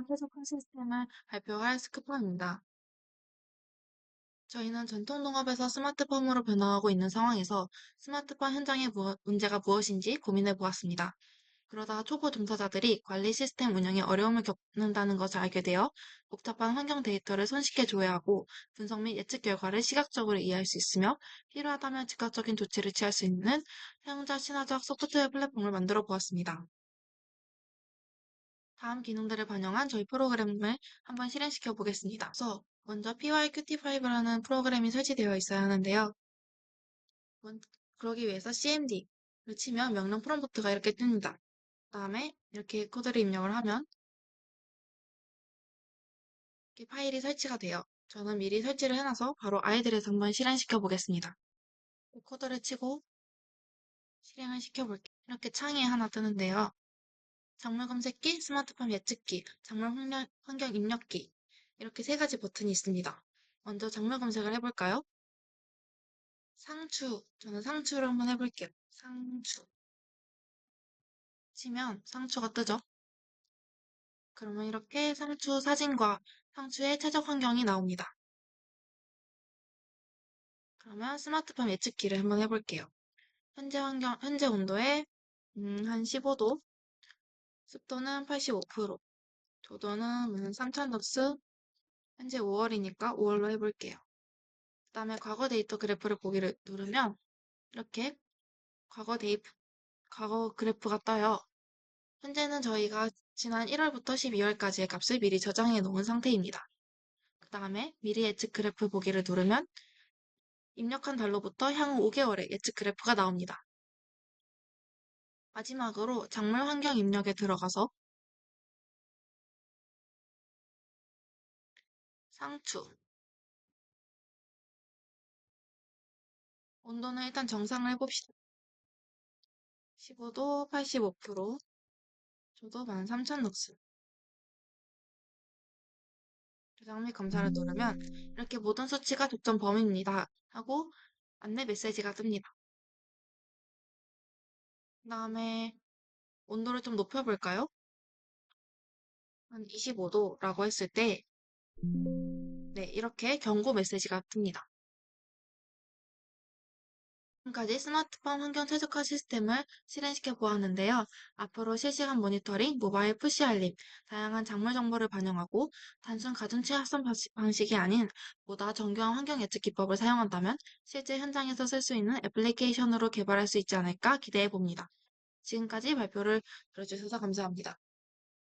스마트폰 최적화 시스템을 발표할 스크퍼입니다. 저희는 전통 농업에서 스마트팜으로 변화하고 있는 상황에서 스마트팜 현장의 무엇- 문제가 무엇인지 고민해 보았습니다. 그러다 초보 종사자들이 관리 시스템 운영에 어려움을 겪는다는 것을 알게 되어 복잡한 환경 데이터를 손쉽게 조회하고 분석 및 예측 결과를 시각적으로 이해할 수 있으며 필요하다면 즉각적인 조치를 취할 수 있는 사용자 친화적 소프트웨어 플랫폼을 만들어 보았습니다. 다음 기능들을 반영한 저희 프로그램을 한번 실행시켜 보겠습니다. 그래서 먼저 PYQT5라는 프로그램이 설치되어 있어야 하는데요. 먼- 그러기 위해서 cmd를 치면 명령 프롬프트가 이렇게 뜹니다. 그 다음에 이렇게 코드를 입력을 하면 이렇게 파일이 설치가 돼요. 저는 미리 설치를 해놔서 바로 아이들에서 한번 실행시켜 보겠습니다. 코드를 치고 실행을 시켜볼게요. 이렇게 창이 하나 뜨는데요. 작물 검색기, 스마트폰 예측기, 작물 환경, 입력기 이렇게 세 가지 버튼이 있습니다. 먼저 작물 검색을 해볼까요? 상추, 저는 상추를 한번 해볼게요. 상추 치면 상추가 뜨죠? 그러면 이렇게 상추 사진과 상추의 최적 환경이 나옵니다. 그러면 스마트폰 예측기를 한번 해볼게요. 현재 환경, 현재 온도에 음, 한 15도, 습도는 85%, 조도는 3000덕스, 현재 5월이니까 5월로 해볼게요. 그 다음에 과거 데이터 그래프를 보기를 누르면 이렇게 과거 데이 과거 그래프가 떠요. 현재는 저희가 지난 1월부터 12월까지의 값을 미리 저장해 놓은 상태입니다. 그 다음에 미리 예측 그래프 보기를 누르면 입력한 달로부터 향후 5개월의 예측 그래프가 나옵니다. 마지막으로 작물 환경 입력에 들어가서 상추 온도는 일단 정상을 해봅시다. 15도 85%, 조도 13,000룩스. 저장 및 검사를 누르면 이렇게 모든 수치가 적정 범위입니다. 하고 안내 메시지가 뜹니다. 그 다음에 온도를 좀 높여볼까요? 한 25도라고 했을 때 네, 이렇게 경고 메시지가 뜹니다. 지금까지 스마트폰 환경 최적화 시스템을 실행시켜 보았는데요. 앞으로 실시간 모니터링, 모바일 푸시 알림, 다양한 작물 정보를 반영하고 단순 가중치 합성 방식- 방식이 아닌 보다 정교한 환경 예측 기법을 사용한다면 실제 현장에서 쓸 수 있는 애플리케이션으로 개발할 수 있지 않을까 기대해 봅니다. 지금까지 발표를 들어주셔서 감사합니다.